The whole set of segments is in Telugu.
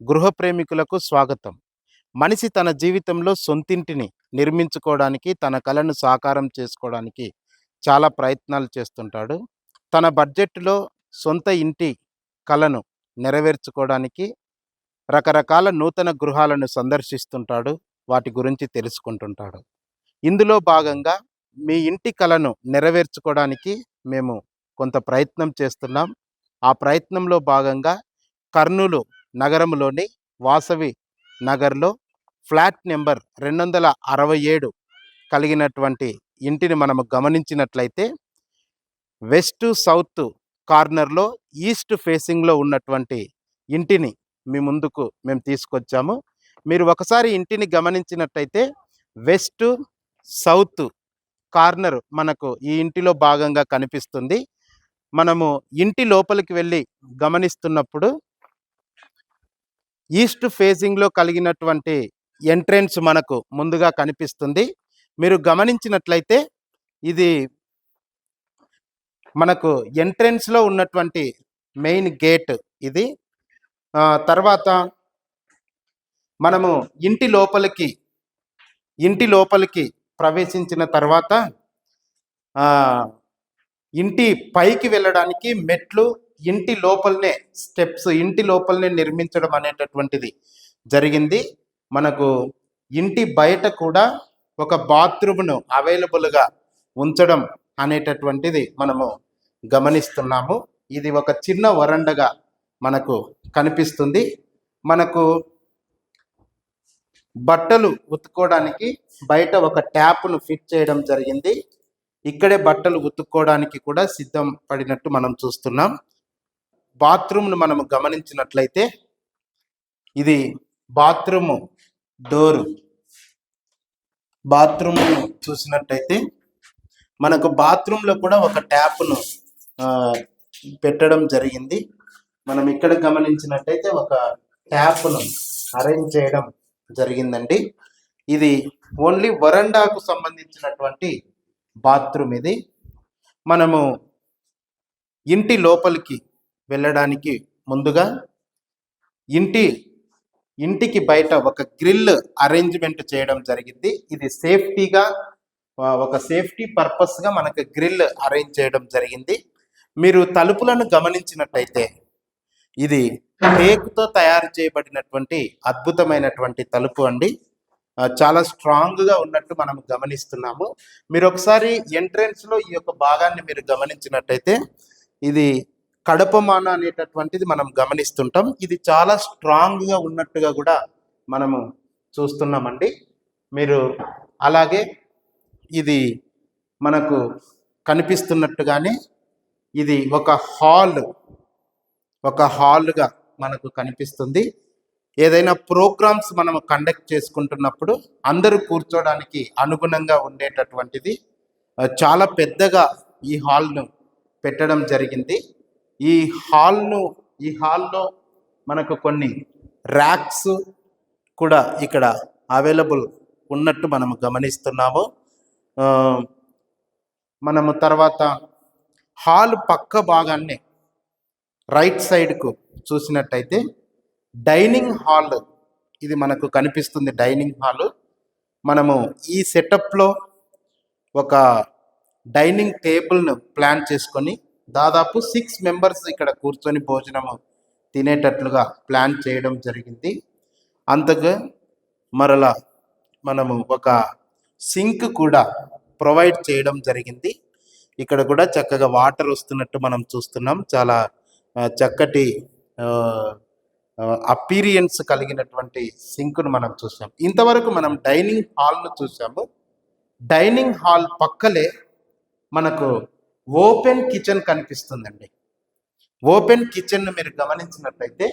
గృహ ప్రేమికులకు స్వాగతం. మనిషి తన జీవితంలో సొంతింటిని నిర్మించుకోవడానికి తన కళను సాకారం చేసుకోవడానికి చాలా ప్రయత్నాలు చేస్తుంటాడు. తన బడ్జెట్లో సొంత ఇంటి కళను నెరవేర్చుకోవడానికి రకరకాల నూతన గృహాలను సందర్శిస్తుంటాడు వాటి గురించి తెలుసుకుంటుంటాడు. ఇందులో భాగంగా మీ ఇంటి కళను నెరవేర్చుకోవడానికి మేము కొంత ప్రయత్నం చేస్తున్నాం. ఆ ప్రయత్నంలో భాగంగా కర్నూలు నగరంలోని వాసవి నగర్లో ఫ్లాట్ నెంబర్ రెండు వందల అరవై ఏడు కలిగినటువంటి ఇంటిని మనము గమనించినట్లయితే వెస్ట్ సౌత్ కార్నర్లో ఈస్ట్ ఫేసింగ్లో ఉన్నటువంటి ఇంటిని మీ ముందుకు మేము తీసుకొచ్చాము. మీరు ఒకసారి ఇంటిని గమనించినట్టయితే వెస్ట్ సౌత్ కార్నర్ మనకు ఈ ఇంటిలో భాగంగా కనిపిస్తుంది. మనము ఇంటి లోపలికి వెళ్ళి గమనిస్తున్నప్పుడు ఈస్ట్ ఫేసింగ్లో కలిగినటువంటి ఎంట్రెన్స్ మనకు ముందుగా కనిపిస్తుంది. మీరు గమనించినట్లయితే ఇది మనకు ఎంట్రెన్స్లో ఉన్నటువంటి మెయిన్ గేట్ ఇది. తర్వాత మనము ఇంటి లోపలికి ఇంటి లోపలికి ప్రవేశించిన తర్వాత ఇంటి పైకి వెళ్ళడానికి మెట్లు ఇంటి లోపలనే స్టెప్స్ ఇంటి లోపలనే నిర్మించడం అనేటటువంటిది జరిగింది. మనకు ఇంటి బయట కూడా ఒక బాత్రూమ్ను అవైలబుల్గా ఉంచడం అనేటటువంటిది మనము గమనిస్తున్నాము. ఇది ఒక చిన్న వరండగా మనకు కనిపిస్తుంది. మనకు బట్టలు ఉతుక్కోవడానికి బయట ఒక ట్యాప్ను ఫిట్ చేయడం జరిగింది. ఇక్కడే బట్టలు ఉతుక్కోవడానికి కూడా సిద్ధం పడినట్టు మనం చూస్తున్నాం. బాత్రూమ్ను మనము గమనించినట్లయితే ఇది బాత్రూమ్ డోరు. బాత్రూమ్ చూసినట్టయితే మనకు బాత్రూంలో కూడా ఒక ట్యాప్ను ఆ, పెట్టడం జరిగింది. మనం ఇక్కడ గమనించినట్టయితే ఒక ట్యాప్ను అరేంజ్ చేయడం జరిగిందండి. ఇది ఓన్లీ వరండాకు సంబంధించినటువంటి బాత్రూమ్ ఇది. మనము ఇంటి లోపలికి వెళ్ళడానికి ముందుగా ఇంటి ఇంటికి బయట ఒక గ్రిల్ అరేంజ్మెంట్ చేయడం జరిగింది. ఇది సేఫ్టీగా ఒక సేఫ్టీ పర్పస్గా మనకు గ్రిల్ అరేంజ్ చేయడం జరిగింది. మీరు తలుపులను గమనించినట్టయితే ఇది టేక్తో తయారు చేయబడినటువంటి అద్భుతమైనటువంటి తలుపు అండి. చాలా స్ట్రాంగ్గా ఉన్నట్టు మనం గమనిస్తున్నాము. మీరు ఒకసారి ఎంట్రెన్స్లో ఈ యొక్క భాగాన్ని మీరు గమనించినట్టయితే ఇది కడపమాన అనేటటువంటిది మనం గమనిస్తుంటాం. ఇది చాలా స్ట్రాంగ్గా ఉన్నట్టుగా కూడా మనము చూస్తున్నామండి. మీరు అలాగే ఇది మనకు కనిపిస్తున్నట్టుగానే ఇది ఒక హాల్ ఒక హాల్గా మనకు కనిపిస్తుంది. ఏదైనా ప్రోగ్రామ్స్ మనం కండక్ట్ చేసుకుంటున్నప్పుడు అందరూ కూర్చోడానికి అనుగుణంగా ఉండేటటువంటిది. చాలా పెద్దగా ఈ హాల్ను పెట్టడం జరిగింది. ఈ హాల్ను ఈ హాల్లో మనకు కొన్ని ర్యాక్స్ కూడా ఇక్కడ అవైలబుల్ ఉన్నట్టు మనము గమనిస్తున్నాము. ఆ, మనము తర్వాత హాల్ పక్క భాగాన్ని రైట్ సైడ్కు చూసినట్టయితే డైనింగ్ హాల్ ఇది మనకు కనిపిస్తుంది డైనింగ్ హాల్. మనము ఈ సెటప్లో ఒక డైనింగ్ టేబుల్ను ప్లాన్ చేసుకొని దాదాపు సిక్స్ మెంబర్స్ ఇక్కడ కూర్చొని భోజనము తినేటట్లుగా ప్లాన్ చేయడం జరిగింది. అంతగా మరలా మనము ఒక సింక్ కూడా ప్రొవైడ్ చేయడం జరిగింది. ఇక్కడ కూడా చక్కగా వాటర్ వస్తున్నట్టు మనం చూస్తున్నాం. చాలా చక్కటి అపీరియన్స్ కలిగినటువంటి సింక్ను మనం చూసాం. ఇంతవరకు మనం డైనింగ్ హాల్ను చూసాము. డైనింగ్ హాల్ పక్కలే మనకు ఓపెన్ కిచెన్ కనిపిస్తుందండి. ఓపెన్ కిచెన్ మీరు గమనించినట్లయితే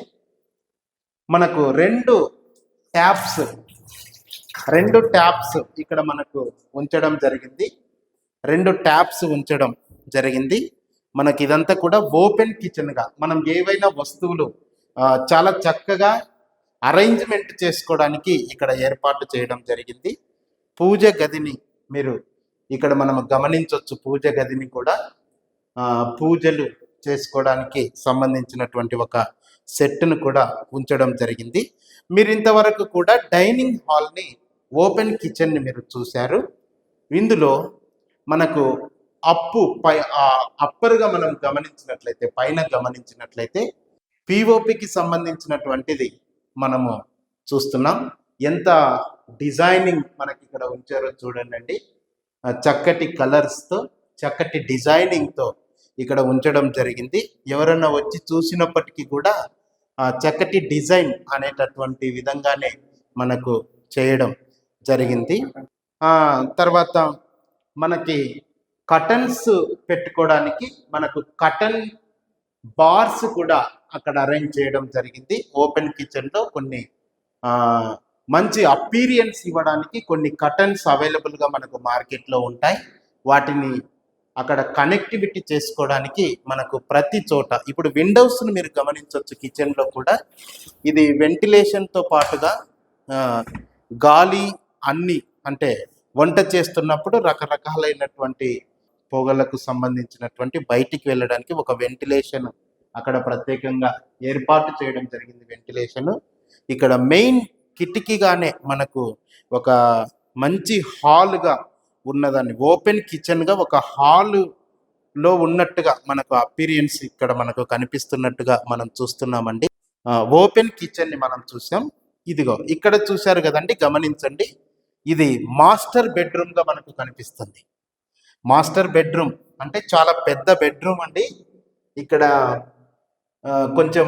మనకు రెండు ట్యాప్స్ రెండు ట్యాప్స్ ఇక్కడ మనకు ఉంచడం జరిగింది. రెండు ట్యాప్స్ ఉంచడం జరిగింది. మనకి ఇదంతా కూడా ఓపెన్ కిచెన్గా మనం ఏవైనా వస్తువులు చాలా చక్కగా అరేంజ్మెంట్ చేసుకోవడానికి ఇక్కడ ఏర్పాటు చేయడం జరిగింది. పూజ గదిని మీరు ఇక్కడ మనం గమనించవచ్చు పూజ గదిని కూడా పూజలు చేసుకోవడానికి సంబంధించినటువంటి ఒక సెట్ను కూడా ఉంచడం జరిగింది. మీరు ఇంతవరకు కూడా డైనింగ్ హాల్ని ఓపెన్ కిచెన్ని మీరు చూశారు. ఇందులో మనకు అప్పు పై అప్పర్గా అప్పరుగా మనం గమనించినట్లయితే పైన గమనించినట్లయితే పిఓపికి సంబంధించినటువంటిది మనము చూస్తున్నాం. ఎంత డిజైనింగ్ మనకి ఇక్కడ ఉంచారో చూడండి చక్కటి కలర్స్తో చక్కటి డిజైనింగ్తో ఇక్కడ ఉంచడం జరిగింది. ఎవరన్నా వచ్చి చూసినప్పటికీ కూడా ఆ చక్కటి డిజైన్ అనేటటువంటి విధంగానే మనకు చేయడం జరిగింది. తర్వాత మనకి కటన్స్ పెట్టుకోవడానికి మనకు కటన్ బార్స్ కూడా అక్కడ అరేంజ్ చేయడం జరిగింది. ఓపెన్ కిచెన్లో కొన్ని మంచి అపీరియన్స్ ఇవ్వడానికి కొన్ని కటన్స్ అవైలబుల్గా మనకు మార్కెట్లో ఉంటాయి. వాటిని అక్కడ కనెక్టివిటీ చేసుకోవడానికి మనకు ప్రతి చోట ఇప్పుడు విండోస్ను మీరు గమనించవచ్చు కిచెన్లో కూడా. ఇది వెంటిలేషన్తో పాటుగా గాలి అన్ని అంటే వంట చేస్తున్నప్పుడు రకరకాలైనటువంటి పొగలకు సంబంధించినటువంటి బయటికి వెళ్ళడానికి ఒక వెంటిలేషన్ అక్కడ ప్రత్యేకంగా ఏర్పాటు చేయడం జరిగింది వెంటిలేషన్ ఇక్కడ మెయిన్ కిటికీగానే మనకు ఒక మంచి హాల్గా ఉన్నదాన్ని ఓపెన్ కిచెన్గా ఒక హాల్లో ఉన్నట్టుగా మనకు అపీరియన్స్ ఇక్కడ మనకు కనిపిస్తున్నట్టుగా మనం చూస్తున్నామండి. ఓపెన్ కిచెన్ని మనం చూసాం. ఇదిగో ఇక్కడ చూశారు కదండి గమనించండి. ఇది మాస్టర్ బెడ్రూమ్గా మనకు కనిపిస్తుంది. మాస్టర్ బెడ్రూమ్ అంటే చాలా పెద్ద బెడ్రూమ్ అండి. ఇక్కడ కొంచెం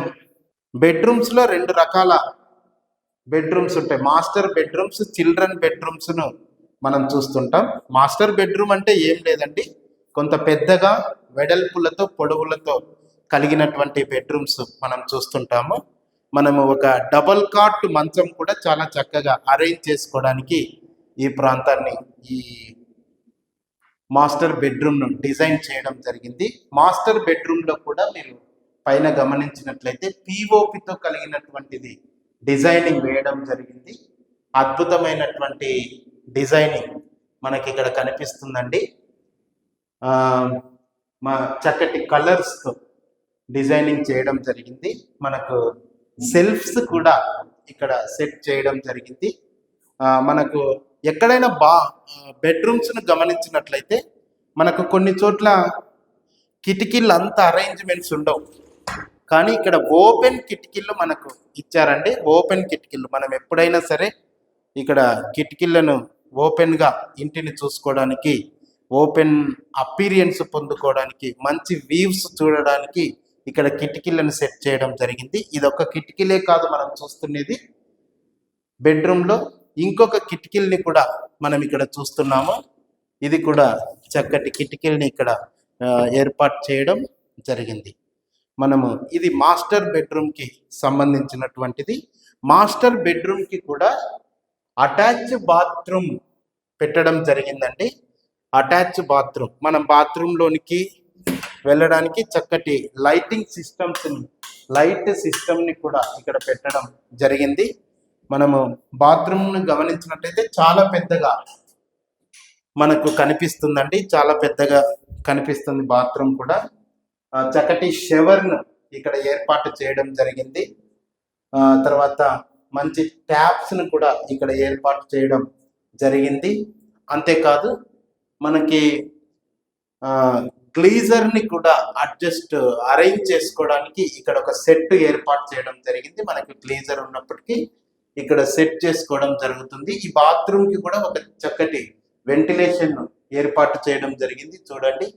బెడ్రూమ్స్లో రెండు రకాల బెడ్రూమ్స్ ఉంటాయి. మాస్టర్ బెడ్రూమ్స్ చిల్డ్రన్ బెడ్రూమ్స్ను మనం చూస్తుంటాం. మాస్టర్ బెడ్రూమ్ అంటే ఏం లేదండి. కొంత పెద్దగా వెడల్పులతో పొడవులతో కలిగినటువంటి బెడ్రూమ్స్ మనం చూస్తుంటాము. మనము ఒక డబల్ కాట్ మంచం కూడా చాలా చక్కగా అరేంజ్ చేసుకోవడానికి ఈ ప్రాంతాన్ని ఈ మాస్టర్ బెడ్రూమ్ను డిజైన్ చేయడం జరిగింది. మాస్టర్ బెడ్రూమ్లో కూడా మీరు పైన గమనించినట్లయితే పిఓపితో కలిగినటువంటిది డిజైనింగ్ వేయడం జరిగింది. అద్భుతమైనటువంటి డిజైనింగ్ మనకి ఇక్కడ కనిపిస్తుందండి మా చక్కటి కలర్స్తో డిజైనింగ్ చేయడం జరిగింది. మనకు సెల్ఫ్స్ కూడా ఇక్కడ సెట్ చేయడం జరిగింది. మనకు ఎక్కడైనా బా బెడ్రూమ్స్ను గమనించినట్లయితే మనకు కొన్ని చోట్ల కిటికీలు అంత అరేంజ్మెంట్స్ ఉండవు. కానీ ఇక్కడ ఓపెన్ కిటికీలు మనకు ఇచ్చారండి. ఓపెన్ కిటికీలు. మనం ఎప్పుడైనా సరే ఇక్కడ కిటికీలను ఓపెన్గా ఇంటిని చూసుకోవడానికి ఓపెన్ అపీరియన్స్ పొందుకోవడానికి మంచి వ్యూస్ చూడడానికి ఇక్కడ కిటికీలను సెట్ చేయడం జరిగింది. ఇది ఒక కిటికీలే కాదు మనం చూస్తున్నది. బెడ్రూమ్లో ఇంకొక కిటికీల్ని కూడా మనం ఇక్కడ చూస్తున్నాము. ఇది కూడా చక్కటి కిటికీల్ని ఇక్కడ ఏర్పాటు చేయడం జరిగింది. మనము ఇది మాస్టర్ బెడ్రూమ్కి సంబంధించినటువంటిది. మాస్టర్ బెడ్రూమ్కి కూడా అటాచ్ బాత్రూమ్ పెట్టడం జరిగిందండి. Attach bathroom. మనం బాత్రూంలోనికి వెళ్ళడానికి చక్కటి లైటింగ్ సిస్టమ్స్ని లైట్ సిస్టమ్ని కూడా ఇక్కడ పెట్టడం జరిగింది. మనము బాత్రూమ్ను గమనించినట్టయితే చాలా పెద్దగా మనకు కనిపిస్తుందండి. చాలా పెద్దగా కనిపిస్తుంది బాత్రూమ్ కూడా. చక్కటి షవర్ను ఇక్కడ ఏర్పాటు చేయడం జరిగింది. తర్వాత మంచి ట్యాప్స్ను కూడా ఇక్కడ ఏర్పాటు చేయడం జరిగింది. అంతేకాదు మనకి గ్లీజర్ని కూడా అడ్జస్ట్ అరేంజ్ చేసుకోవడానికి ఇక్కడ ఒక సెట్ ఏర్పాటు చేయడం జరిగింది. మనకి గ్లీజర్ ఉన్నప్పటికీ ఇక్కడ సెట్ చేసుకోవడం జరుగుతుంది. ఈ బాత్రూమ్కి కూడా ఒక చక్కటి వెంటిలేషన్ ఏర్పాటు చేయడం జరిగింది. చూడండి.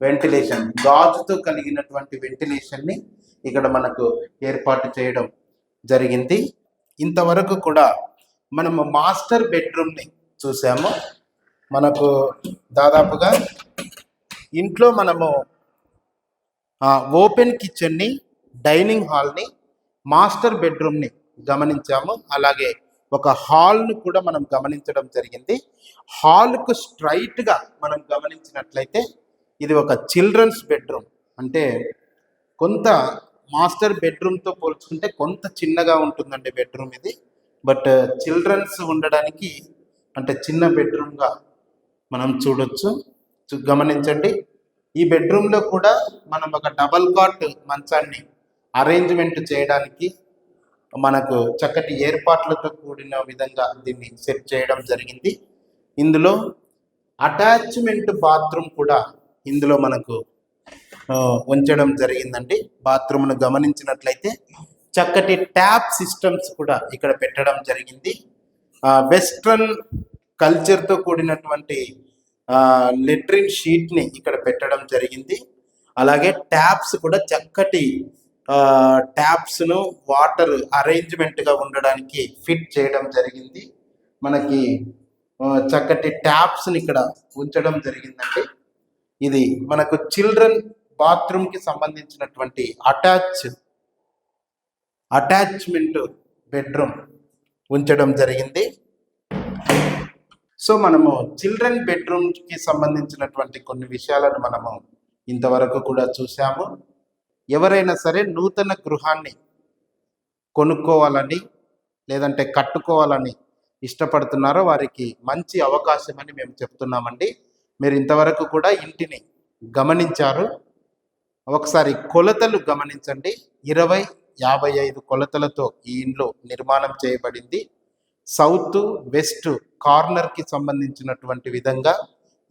వెంటిలేషన్ గాజుతో కలిగినటువంటి వెంటిలేషన్ని ఇక్కడ మనకు ఏర్పాటు చేయడం జరిగింది. ఇంతవరకు కూడా మనము మాస్టర్ బెడ్రూమ్ని చూసాము. మనకు దాదాపుగా ఇంట్లో మనము ఓపెన్ కిచెన్ని డైనింగ్ హాల్ని మాస్టర్ బెడ్రూమ్ని గమనించాము. అలాగే ఒక హాల్ను కూడా మనం గమనించడం జరిగింది. హాల్కు స్ట్రైట్గా మనం గమనించినట్లయితే ఇది ఒక చిల్డ్రన్స్ బెడ్రూమ్. అంటే కొంత మాస్టర్ బెడ్రూమ్తో పోల్చుకుంటే కొంత చిన్నగా ఉంటుందండి బెడ్రూమ్ ఇది. బట్ చిల్డ్రన్స్ ఉండడానికి అంటే చిన్న బెడ్రూమ్గా మనం చూడొచ్చు. గమనించండి. ఈ బెడ్రూమ్లో కూడా మనం ఒక డబల్ కాట్ మంచాన్ని అరేంజ్మెంట్ చేయడానికి మనకు చక్కటి ఏర్పాట్లతో కూడిన విధంగా దీన్ని సెట్ చేయడం జరిగింది. ఇందులో అటాచ్మెంట్ బాత్రూమ్ కూడా ఇందులో మనకు ఆ, ఉంచడం జరిగిందండి. బాత్రూమ్ను గమనించినట్లయితే చక్కటి ట్యాప్ సిస్టమ్స్ కూడా ఇక్కడ పెట్టడం జరిగింది. వెస్ట్రన్ కల్చర్తో కూడినటువంటి లెట్రిన్ షీట్ని ఇక్కడ పెట్టడం జరిగింది. అలాగే ట్యాప్స్ కూడా చక్కటి ట్యాప్స్ను వాటర్ అరేంజ్మెంట్గా ఉండడానికి ఫిట్ చేయడం జరిగింది. మనకి చక్కటి ట్యాప్స్ని ఇక్కడ ఉంచడం జరిగిందండి. ఇది మనకు చిల్డ్రన్ బాత్రూమ్కి సంబంధించినటువంటి అటాచ్ అటాచ్మెంట్ బెడ్రూమ్ ఉంచడం జరిగింది. సో మనము చిల్డ్రన్ బెడ్రూమ్కి సంబంధించినటువంటి కొన్ని విషయాలను మనము ఇంతవరకు కూడా చూసాము ఎవరైనా సరే నూతన గృహాన్ని కొనుక్కోవాలని లేదంటే కట్టుకోవాలని ఇష్టపడుతున్నారో వారికి మంచి అవకాశం అని మేము చెప్తున్నామండి. మీరు ఇంతవరకు కూడా ఇంటిని గమనించారు. ఒకసారి కొలతలు గమనించండి. ఇరవై యాభై ఐదు కొలతలతో ఈ ఇండ్లు నిర్మాణం చేయబడింది. సౌత్ వెస్ట్ కార్నర్కి సంబంధించినటువంటి విధంగా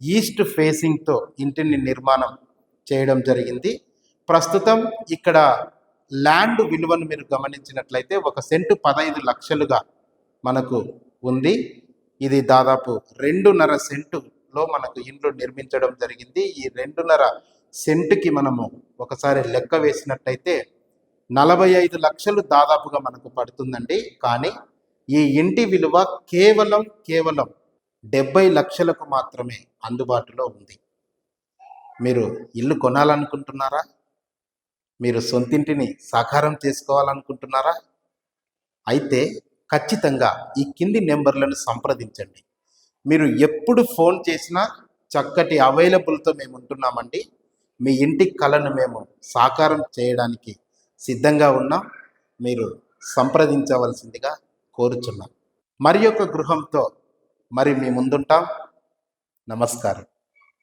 ఈస్ట్ ఫేసింగ్తో ఇంటిని నిర్మాణం చేయడం జరిగింది. ప్రస్తుతం ఇక్కడ ల్యాండ్ విలువను మీరు గమనించినట్లయితే ఒక సెంటు పదహైదు లక్షలుగా మనకు ఉంది. ఇది దాదాపు రెండున్నర సెంటు సెంటులో మనకు ఇండ్లు నిర్మించడం జరిగింది. ఈ రెండున్నర సెంటుకి మనము ఒకసారి లెక్క వేసినట్టయితే నలభై ఐదు లక్షలు దాదాపుగా మనకు పడుతుందండి. కానీ ఈ ఇంటి విలువ కేవలం కేవలం డెబ్బై లక్షలకు మాత్రమే అందుబాటులో ఉంది. మీరు ఇల్లు కొనాలనుకుంటున్నారా? మీరు సొంతింటిని సాకారం చేసుకోవాలనుకుంటున్నారా? అయితే ఖచ్చితంగా ఈ కింది నెంబర్లను సంప్రదించండి. మీరు ఎప్పుడు ఫోన్ చేసినా చక్కటి అవైలబుల్తో మేము ఉంటున్నామండి. మీ ఇంటి కళను మేము సాకారం చేయడానికి సిద్ధంగా ఉన్నాం. మీరు సంప్రదించవలసిందిగా కోరుచున్నాం. మరి యొక్క గృహంతో మరి మీ ముందుంటాం. నమస్కారం.